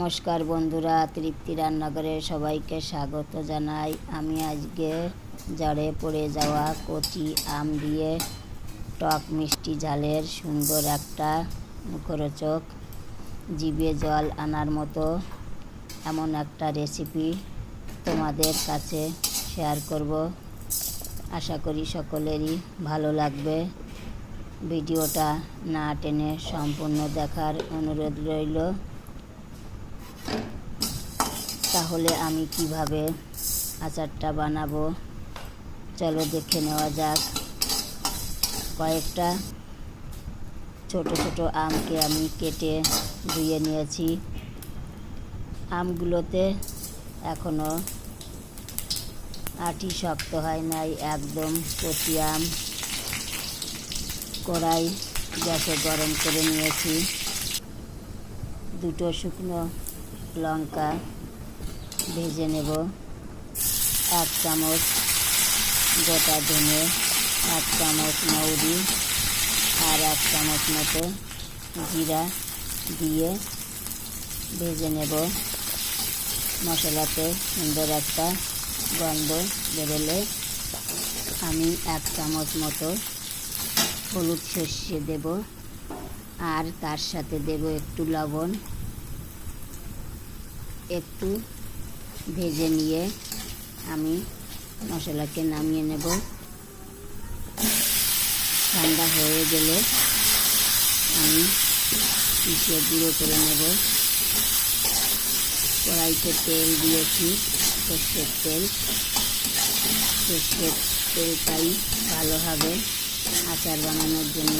নমস্কার বন্ধুরা, তৃপ্তি রান্নাঘরে সবাইকে স্বাগত জানাই। আমি আজকে জড়ে পড়ে যাওয়া কচি আম দিয়ে টক মিষ্টি ঝালের সুন্দর একটা মুখরোচক জিভে জল আনার মতো এমন একটা রেসিপি তোমাদের কাছে শেয়ার করব। আশা করি সকলেরই ভালো লাগবে। ভিডিওটা না টেনে সম্পূর্ণ দেখার অনুরোধ রইল। তাহলে আমি কীভাবে আচারটা বানাবো? চলো দেখে নেওয়া যাক। কয়েকটা ছোট ছোট আমকে আমি কেটে ধুয়ে নিয়েছি। আমগুলোতে এখনও আটি শক্ত হয় নাই, একদম কচি আম। কড়াই গ্যাসে গরম করে নিয়েছি। দুটো শুকনো লঙ্কা ভেজে নেব। এক চামচ গোটা ধনে, এক চামচ মৌরি আর এক চামচ মতো জিরা দিয়ে ভেজে নেব। মশলাতে সুন্দর একটা গন্ধ বেরোলে আমি এক চামচ মতো হলুদ সর্ষে দেব আর তার সাথে দেব একটু লবণ, একটু ভেজে নিয়ে আমি মশলাকে নামিয়ে নেব। ঠান্ডা হয়ে গেলে আমি পিষে গুঁড়ো করে নেব। কড়াইতে তেল দিয়েছি, সর্ষের তেল। সর্ষের তেলটাই ভালো হবে আচার বানানোর জন্য।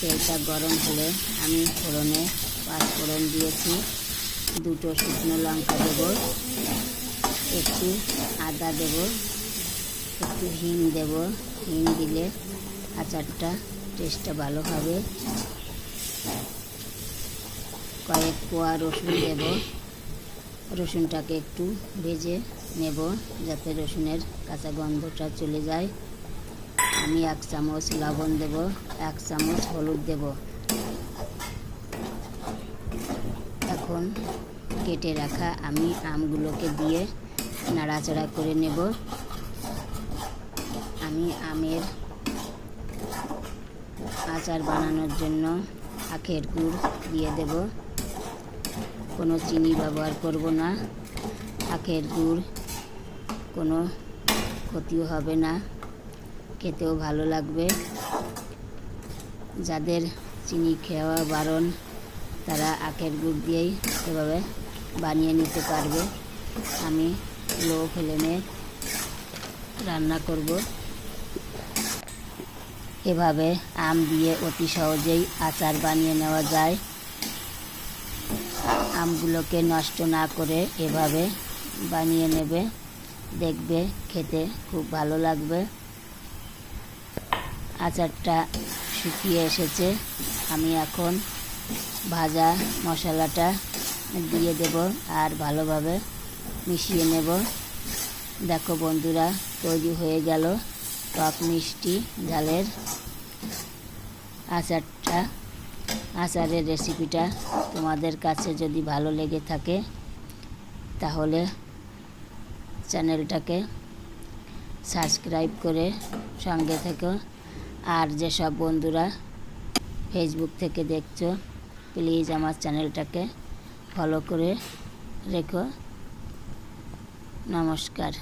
তেলটা গরম হলে আমি ফোড়নে পাঁচ ফোড়ন দিয়েছি। দুটো শুকনো লঙ্কা দেব, একটু আদা দেব, একটু হিং দেব। হিম দিলে আচারটা টেস্টটা ভালো হবে। কয়েক কোয়া রসুন দেব। রসুনটাকে একটু ভেজে নেব যাতে রসুনের কাঁচা গন্ধটা চলে যায়। আমি এক চামচ লবণ দেব, এক চামচ হলুদ দেব। এখন কেটে রাখা আমি আমগুলোকে দিয়ে নাড়াচাড়া করে নেব। আমি আমের আচার বানানোর জন্য আখের গুড় দিয়ে দেব। কোনো চিনি ব্যবহার করব না। আখের গুড় কোনো ক্ষতিও হবে না। খেতেও ভালো লাগবে। যাদের চিনি খাওয়া বারণ তারা আখের গুড় দিয়েই এভাবে বানিয়ে নিতে পারবে। আমি লো ফ্লেমে রান্না করব। এভাবে আম দিয়ে অতি সহজেই আচার বানিয়ে নেওয়া যায়। আমগুলোকে নষ্ট না করে এভাবে বানিয়ে নেবে। দেখবে খেতে খুব ভালো লাগবে। আচারটা শুকিয়ে এসেছে। আমি এখন ভাজা মশলাটা দিয়ে দেব আর ভালোভাবে মিশিয়ে নেব। দেখো বন্ধুরা, তৈরি হয়ে গেল টক মিষ্টি ঝালের আচারটা। আচারের রেসিপিটা তোমাদের কাছে যদি ভালো লেগে থাকে, তাহলে চ্যানেলটাকে সাবস্ক্রাইব করে সঙ্গে থেকো। আর যেসব বন্ধুরা ফেসবুক থেকে দেখছ প্লিজ আমার চ্যানেলটাকে ফলো করে রেখো। নমস্কার।